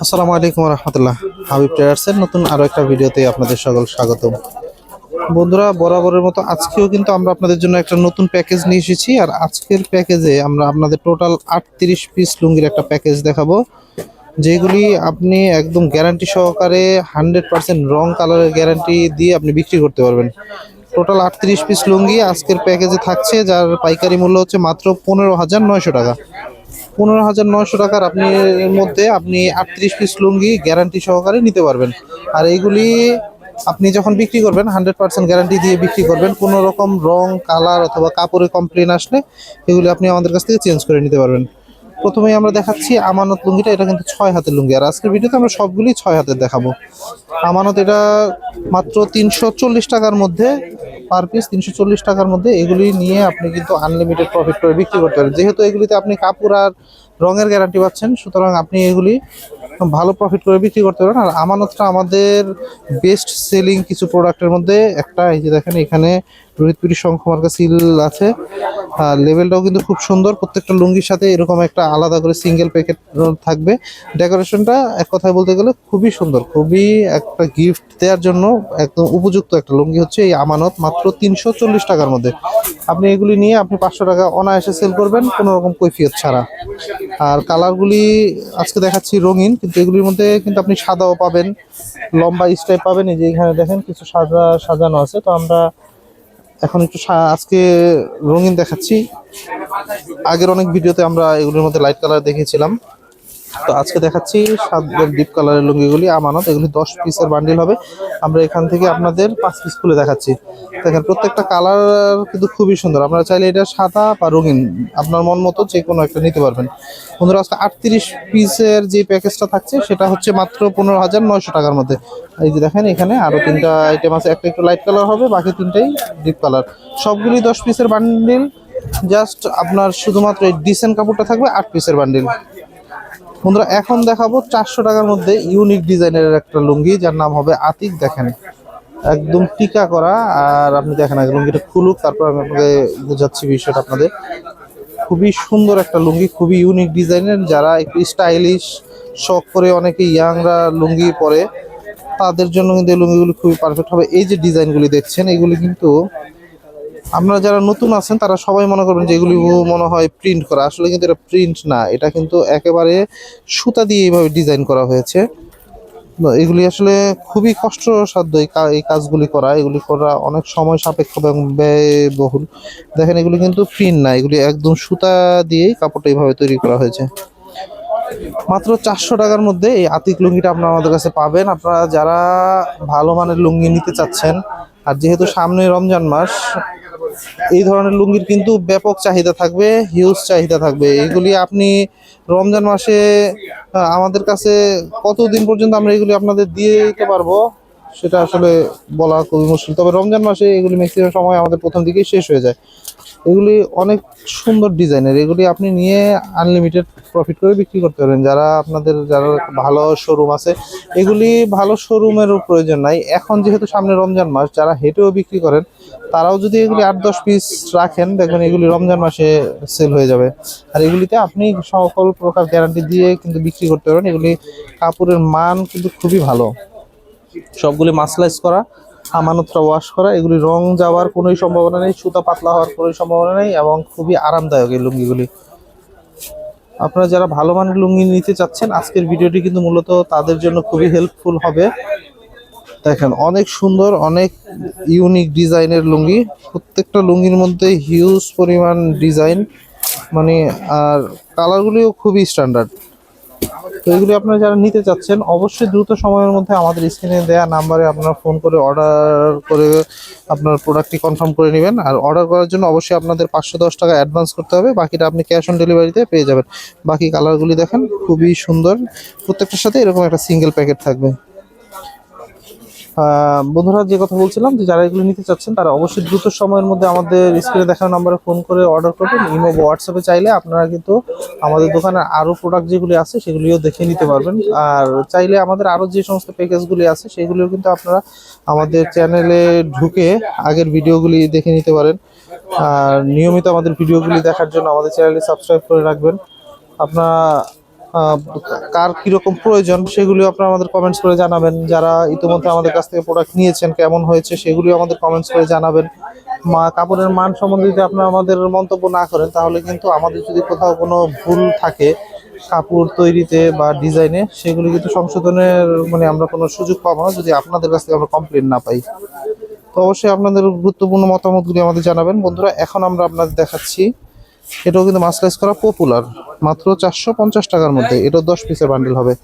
আসসালামু আলাইকুম রহমতুল্লাহ হাবিব ট্রেডার্সের নতুন আরও একটা ভিডিওতে আপনাদের সকল স্বাগতম। বন্ধুরা, বরাবরের মতো আজকেও কিন্তু আমরা আপনাদের জন্য একটা নতুন প্যাকেজ নিয়ে এসেছি, আর আজকের প্যাকেজে আমরা আপনাদের টোটাল আটত্রিশ পিস লুঙ্গির একটা প্যাকেজ দেখাবো, যেগুলি আপনি একদম গ্যারান্টি সহকারে হান্ড্রেড পার্সেন্ট রং কালারের গ্যারান্টি দিয়ে আপনি বিক্রি করতে পারবেন। টোটাল আটত্রিশ পিস লুঙ্গি আজকের প্যাকেজে থাকছে, যার পাইকারি মূল্য হচ্ছে মাত্র পনেরো হাজার নয়শো টাকা। পনেরো হাজার নয়শো টাকার আপনি এর মধ্যে আপনি আটত্রিশ পিস লুঙ্গি গ্যারান্টি সহকারে নিতে পারবেন। আর এইগুলি আপনি যখন বিক্রি করবেন হান্ড্রেড পার্সেন্ট গ্যারান্টি দিয়ে বিক্রি করবেন, কোনো রকম রং কালার অথবা কাপড়ে কমপ্লেন আসলে এগুলি আপনি আমাদের কাছ থেকে চেঞ্জ করে নিতে পারবেন। প্রথমেই আমরা দেখাচ্ছি আমানত লুঙ্গিটা, এটা কিন্তু ছয় হাতের লুঙ্গি। আর আজকের ভিডিওতে আমরা সবগুলি ছয় হাতের দেখাবো। আমানত এটা মাত্র তিনশো চল্লিশ টাকার মধ্যে পার পিস তিনশো চল্লিশ টাকার মধ্যে। এগুলি নিয়ে আপনি কিন্তু আনলিমিটেড প্রফিট করে বিক্রি করতে পারেন। যেহেতু এগুলিতে আপনি কাপড় আর রঙের গ্যারান্টি পাচ্ছেন, সুতরাং আপনি এগুলি ভালো প্রফিট করে বিক্রি করতে পারেন। আর আমানতটা আমাদের বেস্ট সেলিং কিছু প্রোডাক্টের মধ্যে একটা, এই যে দেখেন এখানে রোহিতপুরি শঙ্খ মার্কা সিল আছে। লেভেলটাও কিন্তু খুব সুন্দর। প্রত্যেকটা লুঙ্গির সাথে এরকম একটা আলাদা করে সিঙ্গেল প্যাকেট থাকবে। ডেকোরেশনটা এক কথায় বলতে গেলে খুবই সুন্দর। খুবই একটা গিফট দেওয়ার জন্য একদম উপযুক্ত একটা লুঙ্গি হচ্ছে এই আমানত মাত্র তিনশো চল্লিশ টাকার মধ্যে। আপনি এগুলি নিয়ে আপনি পাঁচশো টাকা অনায়াসে সেল করবেন কোনো রকম কৈফিয়ত ছাড়া। আর কালারগুলি আজকে দেখাচ্ছি রঙিন, কিন্তু এগুলির মধ্যে কিন্তু আপনি সাদাও পাবেন, লম্বা স্টাইপ পাবেন। এই যে এখানে দেখেন কিছু সাজা সাজানো আছে। তো আমরা এখন একটু আজকে রঙিন দেখাচ্ছি। আগের অনেক ভিডিওতে আমরা এগুলোর মধ্যে লাইট কালার দেখিয়েছিলাম। তো আজকে দেখাচ্ছি সাত ডিপ কালারের লুঙ্গিগুলি, আমানত। এগুলি দশ পিসের বান্ডিল হবে। আমরা এখান থেকে আপনাদের পাঁচ পিস খুলে দেখাচ্ছি। দেখেন, প্রত্যেকটা কালার কিন্তু খুবই সুন্দর। আপনারা চাইলে এটা সাদা বা রঙিন, আপনার মন মতো যে কোনো একটা নিতে পারবেন। বন্ধুরা, আজকে আটত্রিশ পিসের যে প্যাকেজটা থাকছে, সেটা হচ্ছে মাত্র পনেরো হাজার নয়শো টাকার মধ্যে। এই যে দেখেন, এখানে আরও তিনটা আইটেম আছে। একটা একটু লাইট কালার হবে, বাকি তিনটাই ডিপ কালার সবগুলি দশ পিসের বান্ডিল জাস্ট আপনার শুধুমাত্র এই ডিসেন্ট কাপড়টা থাকবে আট পিসের বান্ডিল বন্ধুরা, এখন দেখাবো চারশো টাকার মধ্যে ইউনিক ডিজাইনের একটা লুঙ্গি, যার নাম হবে আতিক। দেখেন, একদম টিকা করা, আর আপনি দেখেন আগে লুঙ্গিটা খুলুক, তারপর আমি আপনাকে বোঝাচ্ছি বিষয়টা আপনাদের। খুবই সুন্দর একটা লুঙ্গি, খুবই ইউনিক ডিজাইনের যারা একটু স্টাইলিশ শখ করে অনেকে ইয়াংরা লুঙ্গি পরে, তাদের জন্য কিন্তু এই লুঙ্গিগুলি খুবই পারফেক্ট হবে। এই যে ডিজাইনগুলি দেখছেন, এগুলি কিন্তু আপনারা যারা নতুন আছেন, তারা সবাই মনে করবেন যে এগুলি মনে হয় প্রিন্ট করা। আসলে কিন্তু এটা প্রিন্ট না, এটা কিন্তু একেবারে সুতা দিয়ে এইভাবে ডিজাইন করা হয়েছে। এগুলি আসলে খুবই কষ্টসাধ্য এই কাজগুলি করা। এগুলি করা অনেক সময় সাপেক্ষ এবং ব্যয়বহুল। দেখেন, এগুলি কিন্তু প্রিন্ট না, এগুলি একদম সুতা দিয়েই কাপড়টা এইভাবে তৈরি করা হয়েছে। মাত্র চারশো টাকার মধ্যে এই আতিক লুঙ্গিটা আপনারা আমাদের কাছে পাবেন। আপনারা যারা ভালো মানের লুঙ্গি নিতে চাচ্ছেন, আর যেহেতু সামনে রমজান মাস এই ধরনের লুঙ্গির কিন্তু ব্যাপক চাহিদা থাকবে হিউজ চাহিদা থাকবে। এগুলি আপনি রমজান মাসে আমাদের কাছে কতদিন পর্যন্ত আমরা এগুলি আপনাদের দিয়ে দিতে পারব? সেটা আসলে বলা খুবই মুশকিল। তবে রমজান মাসে এগুলি ম্যাক্সিমাম সময় আমাদের প্রথম দিকেই শেষ হয়ে যায়। এগুলি অনেক সুন্দর ডিজাইনের। এগুলি আপনি নিয়ে আনলিমিটেড প্রফিট করে বিক্রি করতে পারেন যারা আপনাদের, যারা ভালো শোরুম আছে, এগুলি ভালো শোরুমেরও প্রয়োজন নাই। এখন যেহেতু সামনে রমজান মাস, যারা হেঁটেও বিক্রি করেন, তারাও যদি এগুলি আট দশ পিস রাখেন, দেখবেন এগুলি রমজান মাসে সেল হয়ে যাবে। আর এগুলিতে আপনি সকল প্রকার গ্যারান্টি দিয়ে কিন্তু বিক্রি করতে পারেন। এগুলি কাপড়ের মান কিন্তু খুবই ভালো। সবগুলি মাসলাইজ করা, আমানতটা ওয়াশ করা, এগুলি রং যাওয়ার কোনোই সম্ভাবনা নেই, সুতা পাতলা হওয়ার কোনোই সম্ভাবনা নেই এবং খুবই আরামদায়ক এই লুঙ্গিগুলি। আপনারা যারা ভালো মানের লুঙ্গি নিতে চাচ্ছেন, আজকের ভিডিওটি কিন্তু মূলত তাদের জন্য খুবই হেল্পফুল হবে। দেখেন, অনেক সুন্দর, অনেক ইউনিক ডিজাইনের লুঙ্গি। প্রত্যেকটা লুঙ্গির মধ্যে হিউজ পরিমাণ ডিজাইন মানে আর কালারগুলিও খুবই স্ট্যান্ডার্ড তো এগুলি আপনারা যারা নিতে চাচ্ছেন, অবশ্যই দ্রুত সময়ের মধ্যে আমাদের স্ক্রিনে দেওয়া নাম্বারে আপনারা ফোন করে অর্ডার করে আপনার প্রোডাক্টটি কনফার্ম করে নেবেন। আর অর্ডার করার জন্য অবশ্যই আপনাদের পাঁচশো দশ টাকা অ্যাডভান্স করতে হবে। বাকিটা আপনি ক্যাশ অন ডেলিভারিতে পেয়ে যাবেন। বাকি কালারগুলি দেখেন, খুবই সুন্দর। প্রত্যেকটার সাথে এরকম একটা সিঙ্গেল প্যাকেট থাকবে। বন্ধুরা যে কথা বলছিলাম যে যারা এগুলো নিতে চাচ্ছেন, তারা অবশ্যই দ্রুত সময়ের মধ্যে আমাদের স্ক্রিনে দেখানো নাম্বারে ফোন করে অর্ডার করবেন। ইমো হোয়াটসঅ্যাপে চাইলে আপনারা কিন্তু আমাদের দোকানে আরও প্রোডাক্ট যেগুলি আছে, সেগুলিও দেখে নিতে পারবেন। আর চাইলে আমাদের আরও যে সমস্ত প্যাকেজগুলি আছে, সেগুলিও কিন্তু আপনারা আমাদের চ্যানেলে ঢুকে আগের ভিডিওগুলি দেখে নিতে পারেন। আর নিয়মিত আমাদের ভিডিওগুলি দেখার জন্য আমাদের চ্যানেলটি সাবস্ক্রাইব করে রাখবেন। আপনারা কার কীরকম প্রয়োজন সেগুলিও আপনারা আমাদের কমেন্টস করে জানাবেন। যারা ইতিমধ্যে আমাদের কাছ থেকে প্রোডাক্ট নিয়েছেন, কেমন হয়েছে সেগুলিও আমাদের কমেন্টস করে জানাবেন। মা, কাপড়ের মান সম্বন্ধে যদি আপনারা আমাদের মন্তব্য না করেন, তাহলে কিন্তু আমাদের যদি কোথাও কোনো ভুল থাকে কাপড় তৈরিতে বা ডিজাইনে সেগুলি কিন্তু সংশোধনের মানে আমরা কোনো সুযোগ পাবো না যদি আপনাদের কাছ থেকে আমরা কমপ্লেন না পাই। তো অবশ্যই আপনাদের গুরুত্বপূর্ণ মতামতগুলি আমাদের জানাবেন। বন্ধুরা, এখন আমরা আপনাদের দেখাচ্ছি এটাও কিন্তু মাছ মাসলাইজ করা পপুলার মাত্র চারশো পঞ্চাশ টাকার মধ্যে। এটাও দশ পিসের বান্ডেল হবে।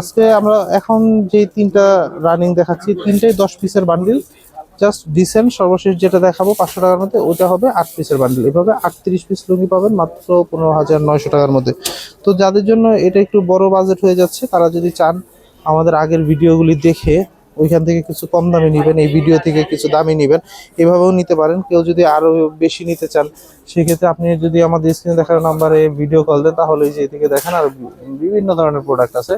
আজকে আমরা এখন যে তিনটা রানিং দেখাচ্ছি, তিনটাই দশ পিসের বান্ডিল জাস্ট ডিসেন্ট সর্বশেষ যেটা দেখাবো পাঁচশো টাকার মধ্যে ওটা হবে আট পিসের বান্ডিল এভাবে আটত্রিশ পিস লুঙ্গি পাবেন মাত্র পনেরো হাজার নয়শো টাকার মধ্যে। তো যাদের জন্য এটা একটু বড় বাজেট হয়ে যাচ্ছে, তারা যদি চান আমাদের আগের ভিডিওগুলি দেখে ওইখান থেকে কিছু কম দামে নেবেন, এই ভিডিও থেকে কিছু দামে নেবেন। এভাবেও নিতে পারেন। কেউ যদি আরও বেশি নিতে চান, সেক্ষেত্রে আপনি যদি আমাদের স্ক্রিনে দেখার নাম্বারে ভিডিও কল দেন, তাহলে যে এদিকে দেখেন আর বিভিন্ন ধরনের প্রোডাক্ট আছে।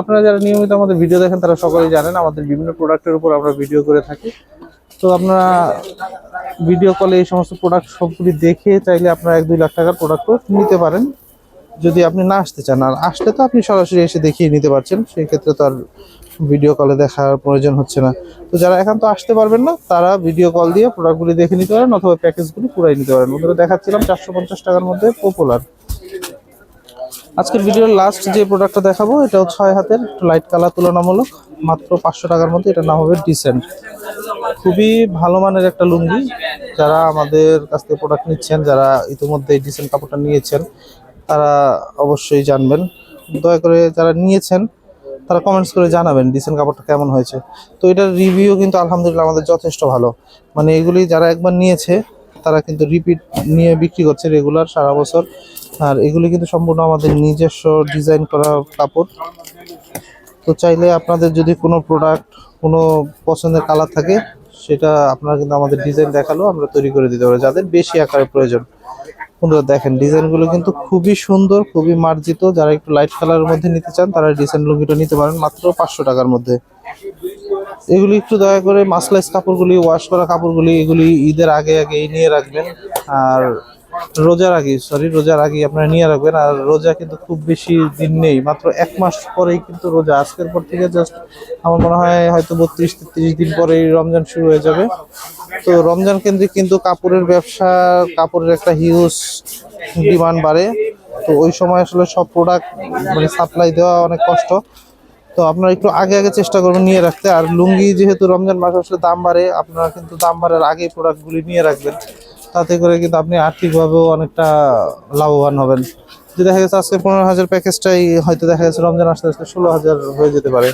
আপনারা যারা নিয়মিত আমাদের ভিডিও দেখেন, তারা সকলেই জানেন আমাদের বিভিন্ন প্রোডাক্টের উপর আমরা ভিডিও করে থাকি। তো আপনারা ভিডিও কলে এই সমস্ত প্রোডাক্ট সবগুলি দেখে চাইলে আপনারা এক, দুই লাখ টাকার প্রোডাক্ট নিতে পারেন। যদি আপনি না আসতে চান, আর আসলে তো আপনি সরাসরি এসে দেখিয়ে নিতে পারছেন সেই ক্ষেত্রে তো আর ভিডিও কলে দেখার প্রয়োজন হচ্ছে না। তো যারা এখন তো আসতে পারবেন না, তারা ভিডিও কল দিয়ে প্রোডাক্টগুলি দেখে নিতে পারেন অথবা প্যাকেজগুলি পুরাই নিতে পারেন। ওদের দেখাচ্ছিলাম চারশো পঞ্চাশ টাকার মধ্যে পপুলার আজকের ভিডিওর লাস্ট যে প্রোডাক্টটা দেখাবো এটাও ছয় হাতের লাইট কালার তুলনামূলক, মাত্র পাঁচশো টাকার মধ্যে। এটার নাম হবে ডিসেন্ট খুবই ভালো মানের একটা লুঙ্গি। যারা আমাদের কাছ থেকে প্রোডাক্ট নিচ্ছেন, যারা ইতিমধ্যে ডিসেন্ট কাপড়টা নিয়েছেন, তারা অবশ্যই জানবেন। দয়া করে যারা নিয়েছেন তারা কমেন্টস করে জানাবেন ডিসেন্ট কাপড়টা কেমন হয়েছে। তো এটার রিভিউ কিন্তু আলহামদুলিল্লাহ আমাদের যথেষ্ট ভালো। মানে এগুলি যারা একবার নিয়েছে, তারা কিন্তু রিপিট নিয়ে বিক্রি করছে রেগুলার সারা বছর। আর এগুলি কিন্তু সম্পূর্ণ আমাদের নিজস্ব ডিজাইন করা কাপড়। তো চাইলে আপনাদের যদি কোনো প্রোডাক্ট কোনো পছন্দের কালার থাকে, সেটা আপনারা কিন্তু আমাদের ডিজাইন দেখাল, আমরা তৈরি করে দিতে পারি যাদের বেশি আকারে প্রয়োজন। বন্ধুরা দেখেন, ডিজাইনগুলো কিন্তু খুবই সুন্দর, খুবই মার্জিত। যারা একটু লাইট কালারের মধ্যে নিতে চান, তারা ডিজাইন লুঙ্গিটা নিতে পারেন মাত্র পাঁচশো টাকার মধ্যে। এগুলি একটু দয়া করে মাসলাইস কাপড়গুলি ওয়াশ করা কাপড়গুলি, এগুলি ঈদের আগে আগে নিয়ে রাখবেন। আর রোজার আগে সরি রোজার আগে আপনারা নিয়ে রাখবেন। আর রোজা কিন্তু খুব বেশি দিন নেই, মাত্র এক মাস পরেই কিন্তু রোজা। আজকের পর থেকে জাস্ট আমার মনে হয় হয়তো বত্রিশ, তেত্রিশ দিন পরেই রমজান শুরু হয়ে যাবে। তো রমজান কেন্দ্রিক কিন্তু কাপড়ের ব্যবসা, কাপড়ের একটা হিউজ ডিমান্ড বাড়ে। তো ওই সময় আসলে সব প্রোডাক্ট মানে সাপ্লাই দেওয়া অনেক কষ্ট। তো আপনারা একটু আগে আগে চেষ্টা করবেন নিয়ে রাখতে। আর লুঙ্গি যেহেতু রমজান মাসে আসলে দাম বাড়ে, আপনারা কিন্তু দাম বাড়ার আগে প্রোডাক্টগুলি নিয়ে রাখবেন। তাতে করে কিন্তু আপনি আর্থিকভাবেও অনেকটা লাভবান হবেন। যে দেখা গেছে আজকে পনেরো হাজার প্যাকেজটাই হয়তো দেখা গেছে রমজান আসতে আসতে ষোলো হাজার হয়ে যেতে পারে।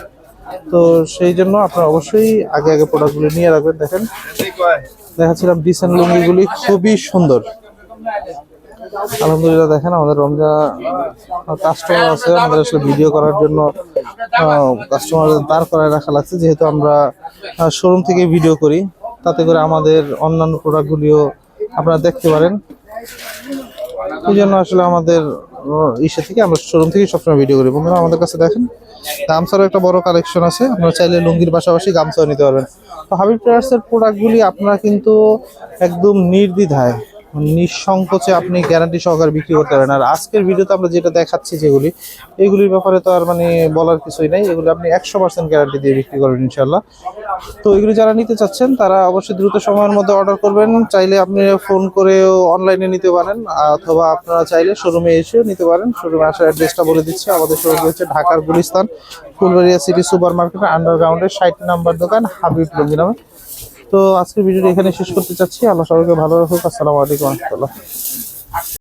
তো সেই জন্য আপনারা অবশ্যই আগে আগে প্রোডাক্টগুলি নিয়ে রাখবেন, দেখেন। দেখাচ্ছিলাম ডিসেন্ট লুঙ্গিগুলি খুবই সুন্দর। আলহামদুলিল্লাহ দেখেন আমাদের রমজান কাস্টমার আছে, আমাদের আসলে ভিডিও করার জন্য কাস্টমার দাঁড় করায় রাখা লাগছে। যেহেতু আমরা শোরুম থেকে ভিডিও করি, তাতে করে আমাদের অন্যান্য প্রোডাক্টগুলিও আপনারা দেখতে পারেন। এই জন্য আসলে আমাদের ইসে থেকে আমরা শোরুম থেকে সবসময় ভিডিও করি। বন্ধুরা, আমাদের কাছে দেখেন, গামছারও একটা বড় কালেকশন আছে। আপনারা চাইলে লুঙ্গির পাশাপাশি গামছাও নিতে পারবেন। তো হাবিব ট্রেডার্সের প্রোডাক্টগুলি আপনারা কিন্তু একদম নির্দ্বিধায় নিঃসংকোচে আপনি গ্যারান্টি সহকারে বিক্রি করতে পারেন। আর আজকের ভিডিওতে আমরা যেটা দেখাচ্ছি যেগুলি, এগুলির ব্যাপারে তো আর মানে বলার কিছুই নাই। এগুলি আপনি একশো পার্সেন্ট গ্যারান্টি দিয়ে বিক্রি করবেন ইনশাল্লাহ তো এগুলি যারা নিতে চাচ্ছেন, তারা অবশ্যই দ্রুত সময়ের মধ্যে অর্ডার করবেন। চাইলে আপনি ফোন করেও অনলাইনে নিতে পারেন, অথবা আপনারা চাইলে শোরুমে এসেও নিতে পারেন। শোরুমে আসার অ্যাড্রেসটা বলে দিচ্ছি। আমাদের শোরুম হচ্ছে ঢাকার গুলিস্তান, ফুলবাড়িয়া সিটি সুপার মার্কেটের আন্ডারগ্রাউন্ডের ষাট নাম্বার দোকান, হাবিব লুঙ্গি নামে। তো আজকের ভিডিওটা এখানে শেষ করতে চাচ্ছি। আল্লাহ সবাইকে ভালো রাখুক। আসসালামু আলাইকুম রহমতুল্লাহ।